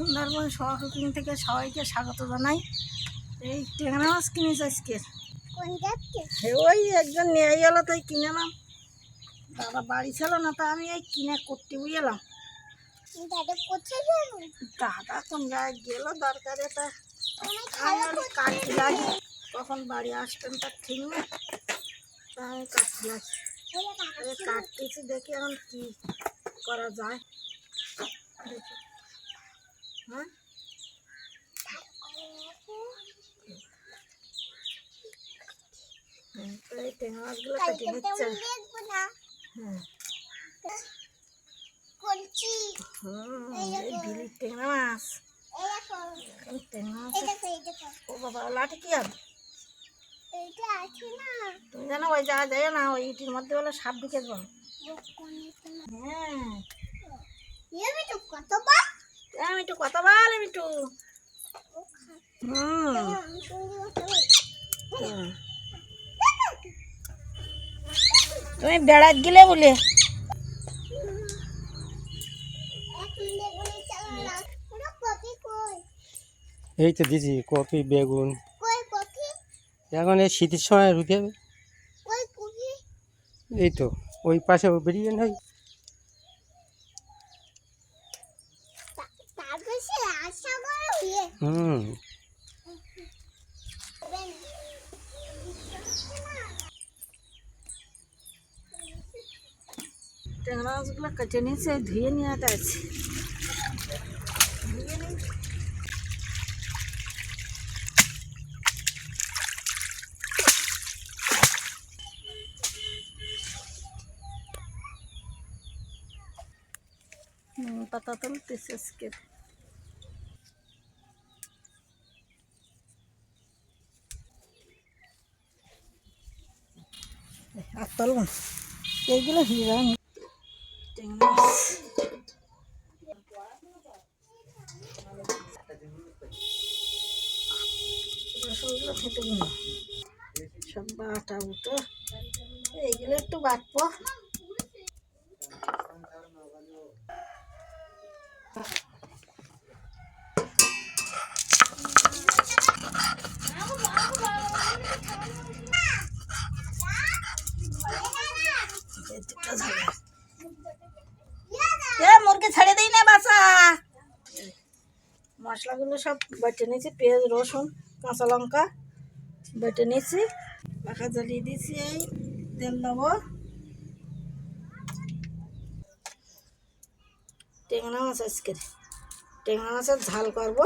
সুন্দরবন শহর কুকিং থেকে সবাইকে স্বাগত জানাই। এই ট্যাংরা মাছ কিনেছে আজকে? ওই একজন নিয়ে গেল তাই কিনে নাম দাদা বাড়ি ছিল না তা আমি এই কিনে করতে বুঝলাম। দাদা কোন জায়গায় গেল দরকারে তা কাটতে লাগি কখন বাড়ি আসবেন তার ঠিক নেই তা আমি কাটতে লাগি কাটতেছি দেখি এখন কি করা যায়। দেখি। হ্যাঁ। তুমি জানো ওই যাওয়া যায় না ওই ইটির মধ্যে বলে সাপ ঢুকে যাবে হ্যাঁ কতবার আমি একটু কথা বল আমি একটু। হুম। আমি শুনতে কথা বলি হুম। তুমি বেড়াত গেলে বলে। এই তো দিছি কপি বেগুন। এখন এই শীতের সময় রুখে এই তো ওই পাশে বেরিয়ে নয় তার বেশি আশা করে হইয়ে হুম ট্যাংরা মাছগুলো কেটে নিয়েছে ধুয়ে নিয়ে আছে পাতা তুলতেছে না এইগুলো হিরা ট্যাংরা মাছ রসুনগুলো খেতে গুলো সব বাটা বুটো এইগুলো একটু বাটবো। এ, মুরগি ছেড়ে দিই না বাসা মশলাগুলো সব বেটে নিয়েছি, পেঁয়াজ, রসুন, কাঁচা লঙ্কা বেটে নিয়েছি। পাখা জ্বালিয়ে দিয়েছি এই, তেল দেবো। টেংরা মাছ আজকে। টেংরা মাছের ঝাল করব।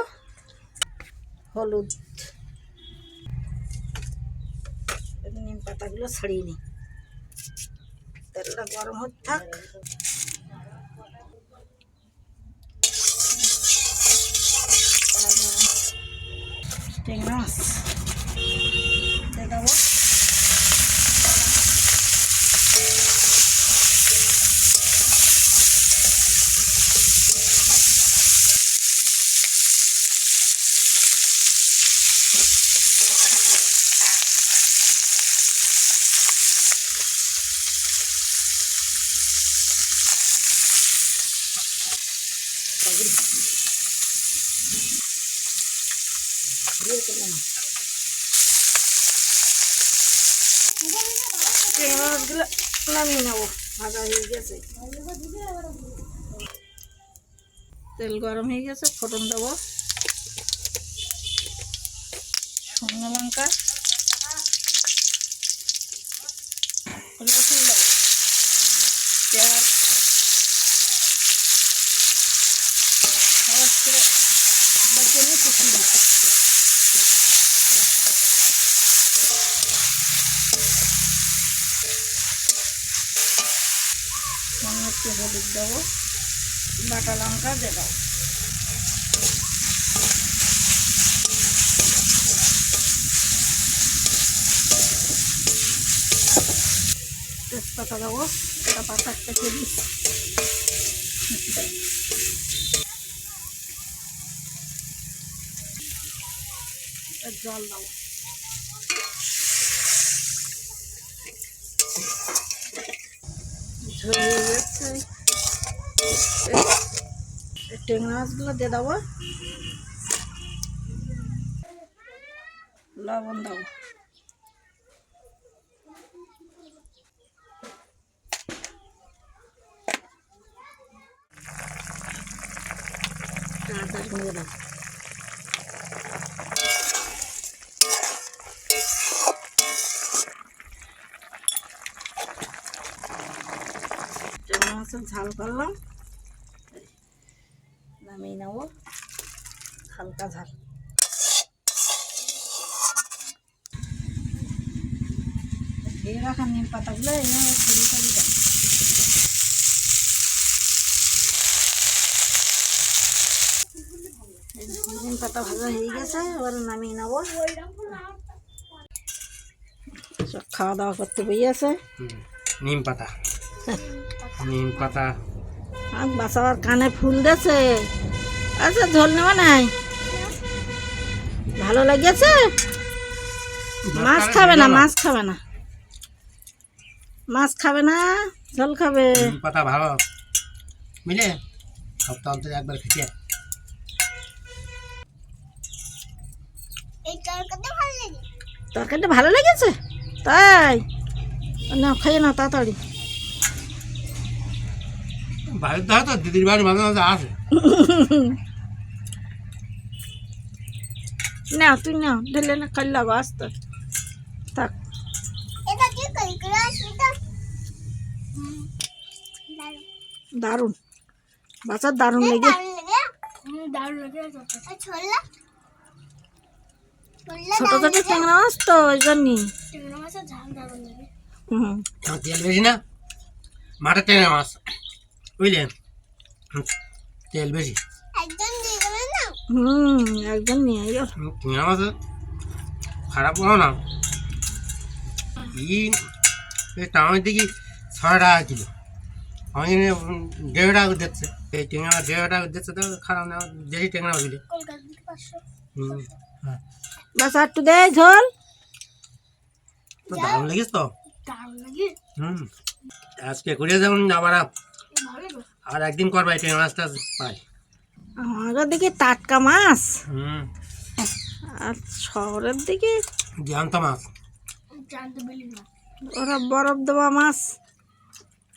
হলুদ। নিম পাতাগুলো ছাড়িয়ে নিই। তেলটা গরম হতে থাক। ট্যাংরা মাছ। দিয়ে দেবো দিয়ে করলাম ট্যাংরা মাছগুলো নামিয়ে নেব। ভাজা হয়ে গেছে। তেল গরম হয়ে গেছে ফোটন দেবো। শুকনো লঙ্কা। রসুন দেবো। পেঁয়াজ। নিয়ে একটু হলুদ দেবো বাটা লঙ্কা দেবো তেজপাতা দেবো তেজপাতা একটা কেজি। জল দেবো। টেংরা মাছগুলো দিয়ে দেবো। লবণ দেবো তাড়াতাড়ি দিয়ে দাও। মাছের ঝাল করলাম। নামিয়ে নেব। হালকা ঝাল। এই রাখা নিম পাতাগুলো এইভাবে ছড়িয়ে ছড়িয়ে নিম পাতা ভাজা হয়ে গেছে এবার নামিয়ে নেব। খাওয়া দাওয়া করতে বইয়াছে। হুম, নিম পাতা। নিম পাতা। আর বাসাবার কানে ফুল দিয়েছে। আচ্ছা ঝোল নেওয়া নাই? ভালো লেগেছে? মাছ খাবে না মাছ খাবে না। মাছ খাবে না ঝোল খাবে। নিম পাতা ভালো। বুঝলে সপ্তাহ অন্তর একবার খেতে। এই তরকারিটা ভালো লাগে তরকারিটা ভালো লেগেছে? তাই। না খাইয়ে না তাড়াতাড়ি। বাড়িতে হয় তো দিদির বাড়ি মাঝে মাঝে আসে না তুই না ঢেলে না খাই লাগো আসতে থাক এটা কি করি করে আসবি তো হুম, দারুণ। দারুণ বাচ্চার দারুণ লেগে দারুণ লাগে হুম, দারুণ লাগে আর ছোলা ছোলা ছোট ছোট ট্যাংরা মাছ তো ওই জন্যই চিংড়ি মাছের ঝাল দারুণ লাগে হুম আমার তেল বেশি না মাঠের টেনে মাছ বুঝলেন তেল বেশি। একদম হুম নিয়ে আইও মাছ খারাপ করো না। ই এই টামের দিকে ছয় টাকা কিলো। আমি দেড় টাকা দিচ্ছে। এই টেঙা মাছ দেড় টাকা দিচ্ছে তো খারাপ না দেশি টেঙা মাছ দিলে হ্যাঁ। বাস একটু দে ঝোল। তো দারুণ লেগেছ তো। দারুণ লাগে। হুম। আজকে করে যেমন আবার আর একদিন করবা এই টেঙা মাছটা পাই। আমাদের দিকে টাটকা মাছ। হুম। আর শহরের দিকে জ্যান্ত মাছ। ওরা বরফ দেওয়া মাছ।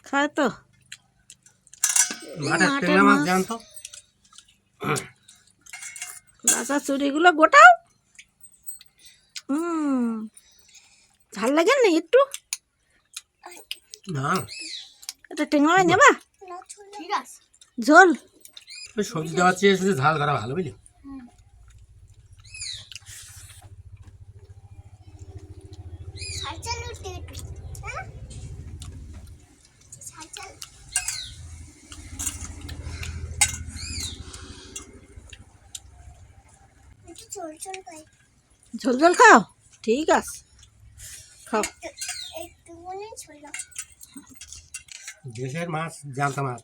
খায় তো? মাছ মাছ। জ্যান্ত। বাসা চুরিগুলো গোটাও। হুম। ঝাল লাগে না একটু? না। এটা টেঙ্গা নেবা? ঠিক আছে। ঝোল। ওই সবজি দেওয়ার চেয়ে শুধু ঝাল করা ভালো বুঝলি? ঝোল ঝোল খাও? ঠিক আছে। খাও। একটু মনে ছিল। দেশের মাছ জ্যান্ত মাছ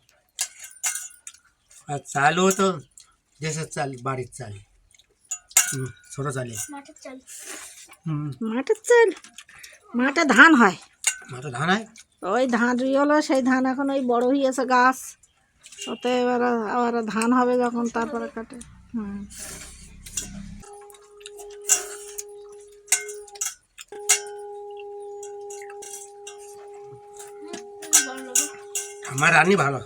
আর চালও তো দেশের চাল বাড়ির চাল। হুম, ছোট চালে মাঠের চাল। হুম। মাঠের চাল? মাঠে ধান হয়। মাঠে ধান হয়? ওই ধান রুই হলো সেই ধান এখন ওই বড় হয়েছে গাছ ওতে এবার আবার ধান হবে যখন তারপরে কাটে। হুম। আমার রান্নি ভালো।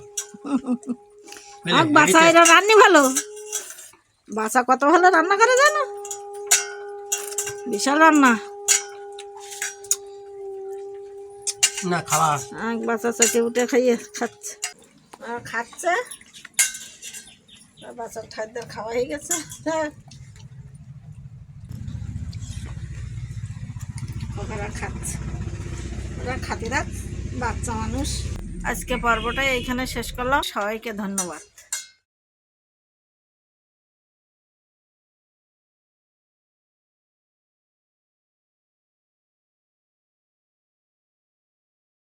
বাসা এরা রান্নি ভালো। বাসা কত ভালো রান্না করে জানো? বিশাল রান্না। না খাওয়া। এক বাচ্চা চেটে উঠে খাইয়ে খাচ্ছে। আর খাচ্ছে। আর বাচ্চার ঠাইদের খাওয়া হয়ে গেছে। হ্যাঁ ওরা খাচ্ছে। ওরা খাতি রাখ বাচ্চা মানুষ। আজকে পর্বটা এইখানে শেষ করলাম। সবাইকে ধন্যবাদ।